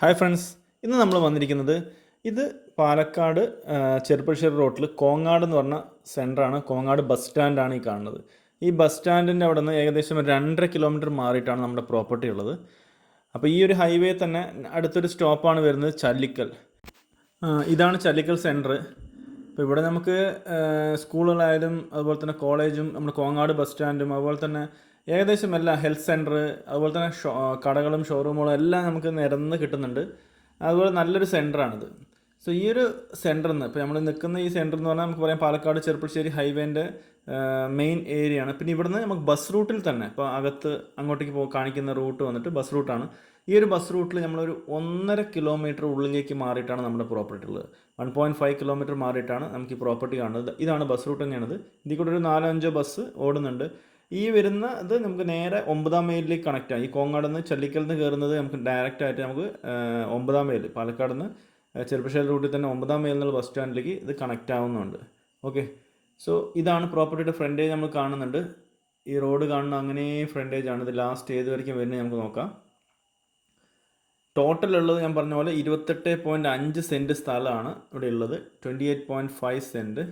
Hi friends ഇന്ന് നമ്മൾ വന്നിരിക്കുന്നത് ഇത് പാലക്കാട് ചെറുപ്പശ്ശേരി റോട്ടിൽ കോങ്ങാട് എന്ന് പറഞ്ഞ സെന്ററാണ് കോങ്ങാട് ബസ് സ്റ്റാൻഡാണ് ഈ കാണുന്നത്. ഈ ബസ് സ്റ്റാൻഡിന്റെ അവിടെ നിന്ന് ഏകദേശം രണ്ടര കിലോമീറ്റർ മാറിയിട്ടാണ് നമ്മുടെ പ്രോപ്പർട്ടി ഉള്ളത്. അപ്പോൾ ഈ ഒരു ഹൈവേ തന്നെ അടുത്തൊരു സ്റ്റോപ്പാണ് വരുന്നത് ചല്ലിക്കൽ. ഇതാണ് ചല്ലിക്കൽ സെന്റർ അപ്പോൾ ഇവിടെ നമുക്ക് സ്കൂളുകളായാലും അതുപോലെ തന്നെ കോളേജും നമ്മുടെ കോങ്ങാട് ബസ് സ്റ്റാൻഡും അതുപോലെ തന്നെ ഏകദേശം എല്ലാ ഹെൽത്ത് സെന്റർ അതുപോലെ തന്നെ ഷോ കടകളും ഷോറൂമുകളും എല്ലാം നമുക്ക് നിരന്ന് കിട്ടുന്നുണ്ട്. അതുപോലെ നല്ലൊരു സെന്ററാണിത് സോ ഈ ഒരു സെന്ററിൽ നിന്ന് ഇപ്പോൾ നമ്മൾ നിൽക്കുന്ന ഈ സെന്റർ എന്ന് പറഞ്ഞാൽ നമുക്ക് പറയാം പാലക്കാട് ചെറുപ്പശ്ശേരി ഹൈവേന്റെ മെയിൻ ഏരിയ ആണ്. പിന്നെ ഇവിടുന്ന് നമുക്ക് ബസ് റൂട്ടിൽ തന്നെ ഇപ്പോൾ അകത്ത് അങ്ങോട്ടേക്ക് പോ കാണിക്കുന്ന റൂട്ട് വന്നിട്ട് ബസ് റൂട്ടാണ് ഈ ഒരു ബസ് റൂട്ടിൽ നമ്മളൊരു ഒന്നര കിലോമീറ്റർ ഉള്ളിലേക്ക് മാറിയിട്ടാണ് നമ്മുടെ പ്രോപ്പർട്ടി ഉള്ളത് വൺ പോയിന്റ് ഫൈവ് കിലോമീറ്റർ മാറിയിട്ടാണ് നമുക്ക് ഈ പ്രോപ്പർട്ടി കാണുന്നത്. ഇതാണ് ബസ് റൂട്ട് തന്നെയാണത്. ഇതിൽ കൂടെ ഒരു നാലോ അഞ്ചോ ബസ് ഓടുന്നുണ്ട്. ഈ വരുന്ന ഇത് നമുക്ക് നേരെ ഒമ്പതാം മൈലിലേക്ക് കണക്റ്റ് ആണ് ഈ കോങ്ങാട് നിന്ന് ചെല്ലിക്കൽ നിന്ന് കയറുന്നത് നമുക്ക് ഡയറക്റ്റ് ആയിട്ട് നമുക്ക് ഒമ്പതാം മൈൽ പാലക്കാട് നിന്ന് ചെറുപ്പശ്ശേരി റൂട്ടിൽ തന്നെ ഒമ്പതാം മൈൽ എന്നുള്ള ബസ് സ്റ്റാൻഡിലേക്ക് ഇത് കണക്റ്റ് ആവുന്നുണ്ട്. ഓക്കെ സോ ഇതാണ് പ്രോപ്പർട്ടിയുടെ ഫ്രണ്ടേജ് നമ്മൾ കാണുന്നുണ്ട്. ഈ റോഡ് കാണുന്ന അങ്ങനെ ഫ്രണ്ടേജ് ആണ്. ഇത് ലാസ്റ്റ് ഏത് വരയ്ക്കും വരുന്നത് നമുക്ക് നോക്കാം. ടോട്ടൽ ഉള്ളത് ഞാൻ പറഞ്ഞ പോലെ ഇരുപത്തെട്ട് പോയിന്റ് അഞ്ച് സെന്റ് സ്ഥലമാണ് ഇവിടെ ഉള്ളത്. Twenty eight point five cent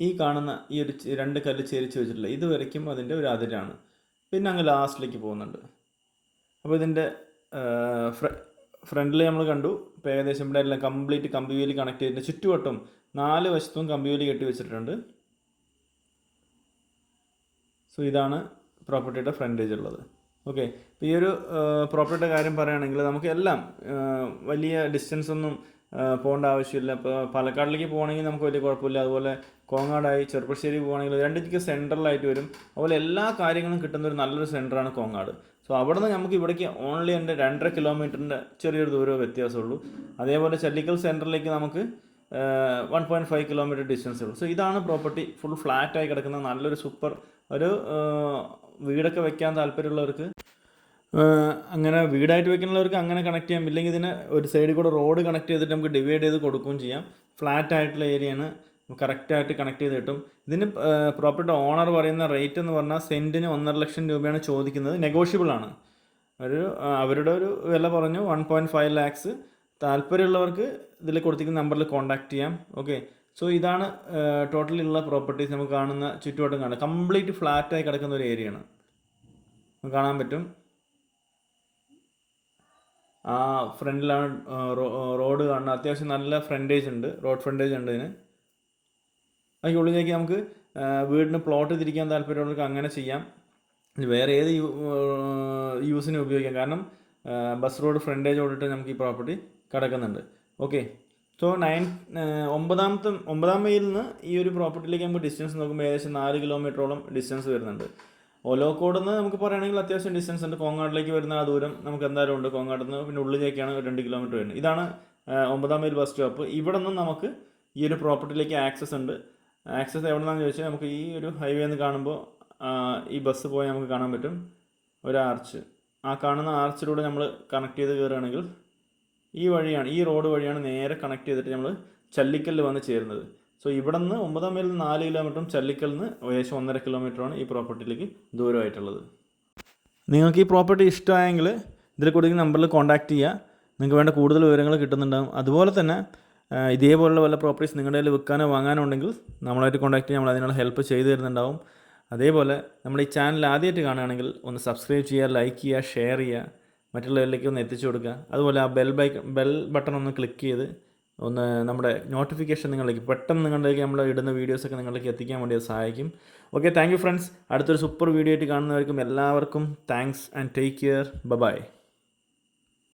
ഈ കാണുന്ന ഈ ഒരു രണ്ട് കല്ല് ചേരിച്ച് വെച്ചിട്ടുള്ള ഇത് വരയ്ക്കും അതിന്റെ ഒരു അതിരാണ്. പിന്നെ അങ്ങ് ലാസ്റ്റിലേക്ക് പോകുന്നുണ്ട്. അപ്പോൾ ഇതിന്റെ ഫ്രണ്ടിൽ നമ്മൾ കണ്ടു. ഇപ്പോൾ ഏകദേശം ഇവിടെ എല്ലാം കംപ്ലീറ്റ് കമ്പിവേലി കണക്ട് ചെയ്തിട്ട് ചുറ്റുവട്ടം നാല് വശത്തും കമ്പിവേലി കെട്ടി വെച്ചിട്ടുണ്ട്. സോ ഇതാണ് പ്രോപ്പർട്ടിയുടെ ഫ്രണ്ടേജ് ഉള്ളത്. ഓക്കെ. ഈ ഒരു പ്രോപ്പർട്ടിയുടെ കാര്യം പറയുകയാണെങ്കിൽ നമുക്ക് എല്ലാം വലിയ ഡിസ്റ്റൻസ് ഒന്നും പോകേണ്ട ആവശ്യമില്ല. ഇപ്പോൾ പാലക്കാടിലേക്ക് പോകണമെങ്കിൽ നമുക്ക് വലിയ കുഴപ്പമില്ല. അതുപോലെ കോങ്ങാടായി ചെറുപ്പശ്ശേരി പോകണമെങ്കിൽ രണ്ടിലേക്ക് സെൻട്രലായിട്ട് വരും. അതുപോലെ എല്ലാ കാര്യങ്ങളും കിട്ടുന്ന ഒരു നല്ലൊരു സെന്ററാണ് കോങ്ങാട്. സോ അവിടെ നിന്ന് നമുക്ക് ഇവിടേക്ക് ഓൺലി എന്റെ രണ്ടര കിലോമീറ്ററിന്റെ ചെറിയൊരു ദൂരമേ വ്യത്യാസമുള്ളൂ. അതേപോലെ ചല്ലിക്കൽ സെന്ററിലേക്ക് നമുക്ക് one point five kilometre distance ഉള്ളൂ. സോ ഇതാണ് പ്രോപ്പർട്ടി ഫുൾ ഫ്ലാറ്റായി കിടക്കുന്ന നല്ലൊരു സൂപ്പർ ഒരു വീടൊക്കെ വെക്കാൻ താല്പര്യമുള്ളവർക്ക് അങ്ങനെ വീടായിട്ട് വെക്കുന്നവർക്ക് അങ്ങനെ കണക്ട് ചെയ്യാം. ഇല്ലെങ്കിൽ ഇതിന് ഒരു സൈഡിൽ കൂടെ റോഡ് കണക്ട് ചെയ്തിട്ട് നമുക്ക് ഡിവൈഡ് ചെയ്ത് കൊടുക്കുകയും ചെയ്യാം. ഫ്ലാറ്റ് ആയിട്ടുള്ള ഏരിയയാണ് കറക്റ്റായിട്ട് കണക്ട് ചെയ്ത് കിട്ടും. ഇതിന് പ്രോപ്പർട്ടി ഓണർ പറയുന്ന റേറ്റ് എന്ന് പറഞ്ഞാൽ സെന്റിന് ഒന്നര ലക്ഷം രൂപയാണ് ചോദിക്കുന്നത്. നെഗോഷ്യബിൾ ആണ്. ഒരു അവരുടെ ഒരു വില പറഞ്ഞു വൺ പോയിന്റ് ഫൈവ് ലാക്സ് താല്പര്യമുള്ളവർക്ക് ഇതിൽ കൊടുത്തിരിക്കുന്ന നമ്പറിൽ കോൺടാക്ട് ചെയ്യാം. ഓക്കെ സോ ഇതാണ് ടോട്ടലുള്ള പ്രോപ്പർട്ടീസ് നമുക്ക് കാണുന്ന ചുറ്റുവട്ടം കാണുക കംപ്ലീറ്റ് ഫ്ലാറ്റായി കിടക്കുന്ന ഒരു ഏരിയയാണ് കാണാൻ പറ്റും. ആ ഫ്രണ്ടിലാണ് റോഡ് കാണുന്നത് അത്യാവശ്യം നല്ല ഫ്രണ്ടേജ് ഉണ്ട്. റോഡ് ഫ്രണ്ടേജ് ഉണ്ട് ഇതിന്. അതിന്റെ ഉള്ളിലേക്ക് നമുക്ക് വീടിന് പ്ലോട്ട് തിരിക്കാൻ താല്പര്യമുള്ളവർക്ക് അങ്ങനെ ചെയ്യാം. വേറെ ഏത് യൂസിനും ഉപയോഗിക്കാം. കാരണം ബസ് റോഡ് ഫ്രണ്ടേജ് ഓടിട്ട് നമുക്ക് ഈ പ്രോപ്പർട്ടി കിടക്കുന്നുണ്ട്. ഓക്കെ സോ നയൻ ഒമ്പതാമത്തെ ഒമ്പതാം മൈലിൽ നിന്ന് ഈ ഒരു പ്രോപ്പർട്ടിയിലേക്ക് നമുക്ക് ഡിസ്റ്റൻസ് നോക്കുമ്പോൾ ഏകദേശം നാല് കിലോമീറ്ററോളം ഡിസ്റ്റൻസ് വരുന്നുണ്ട്. ഒലോക്കോട് നിന്ന് നമുക്ക് പറയുകയാണെങ്കിൽ അത്യാവശ്യം ഡിസ്റ്റൻസ് ഉണ്ട്. കോങ്ങാടിലേക്ക് വരുന്ന ആ ദൂരം നമുക്ക് എന്തായാലും ഉണ്ട്. കോങ്ങാട് നിന്ന് പിന്നെ ഉള്ളിലേക്കാണ് രണ്ട് കിലോമീറ്റർ വരുന്നത്. ഇതാണ് ഒമ്പതാം മൈൽ ബസ് സ്റ്റോപ്പ് ഇവിടെ നിന്ന് നമുക്ക് ഈ ഒരു പ്രോപ്പർട്ടിയിലേക്ക് ആക്സസ് ഉണ്ട്. ആക്സസ് എവിടെ നിന്നാണെന്ന് ചോദിച്ചാൽ നമുക്ക് ഈ ഒരു ഹൈവേ എന്ന് കാണുമ്പോൾ ഈ ബസ് പോയി നമുക്ക് കാണാൻ പറ്റും. ഒരു ആർച്ച് ആ കാണുന്ന ആർച്ചിലൂടെ നമ്മൾ കണക്ട് ചെയ്ത് കയറുകയാണെങ്കിൽ ഈ വഴിയാണ് ഈ റോഡ് വഴിയാണ് നേരെ കണക്ട് ചെയ്തിട്ട് നമ്മൾ ചല്ലിക്കല്ല് വന്ന് ചേരുന്നത്. സോ ഇവിടെ നിന്ന് ഒമ്പതാം മൈലിൽ നിന്ന് നാല് കിലോമീറ്ററും ചല്ലിക്കലിൽ നിന്ന് ഏകദേശം ഒന്നര കിലോമീറ്ററാണ് ഈ പ്രോപ്പർട്ടിയിലേക്ക് ദൂരമായിട്ടുള്ളത്. നിങ്ങൾക്ക് ഈ പ്രോപ്പർട്ടി ഇഷ്ടമായെങ്കിൽ ഇതിൽ കൊടുക്കുന്ന നമ്പറിൽ കോൺടാക്റ്റ് ചെയ്യുക. നിങ്ങൾക്ക് വേണ്ട കൂടുതൽ വിവരങ്ങൾ കിട്ടുന്നുണ്ടാകും അതുപോലെ തന്നെ ഇതേപോലുള്ള വല്ല പ്രോപ്പർട്ടീസ് നിങ്ങളുടെ കയ്യിൽ വിൽക്കാനോ വാങ്ങാനോ ഉണ്ടെങ്കിൽ നമ്മളായിട്ട് കോൺടാക്ട് ചെയ്യാം നമ്മൾ അതിനുള്ള ഹെൽപ്പ് ചെയ്തു തരുന്നുണ്ടാവും. അതേപോലെ നമ്മൾ ഈ ചാനൽ ആദ്യമായിട്ട് കാണുകയാണെങ്കിൽ ഒന്ന് സബ്സ്ക്രൈബ് ചെയ്യുക ലൈക്ക് ചെയ്യുക ഷെയർ ചെയ്യുക മറ്റുള്ളവരിലേക്ക് ഒന്ന് എത്തിച്ചു കൊടുക്കുക. അതുപോലെ ആ ബെൽ ബൈക്ക് ബെൽ ബട്ടൺ ഒന്ന് ക്ലിക്ക് ചെയ്ത് ഒന്ന് നമ്മുടെ നോട്ടിഫിക്കേഷൻ നിങ്ങളിലേക്ക് പെട്ടെന്ന് നിങ്ങളിലേക്ക് നമ്മൾ ഇടുന്ന വീഡിയോസൊക്കെ നിങ്ങളിലേക്ക് എത്തിക്കാൻ വേണ്ടി സഹായിക്കും. ഓക്കെ താങ്ക് യു ഫ്രണ്ട്സ് അടുത്തൊരു സൂപ്പർ വീഡിയോ ആയിട്ട് കാണുന്നവർക്കും എല്ലാവർക്കും thanks and take care bye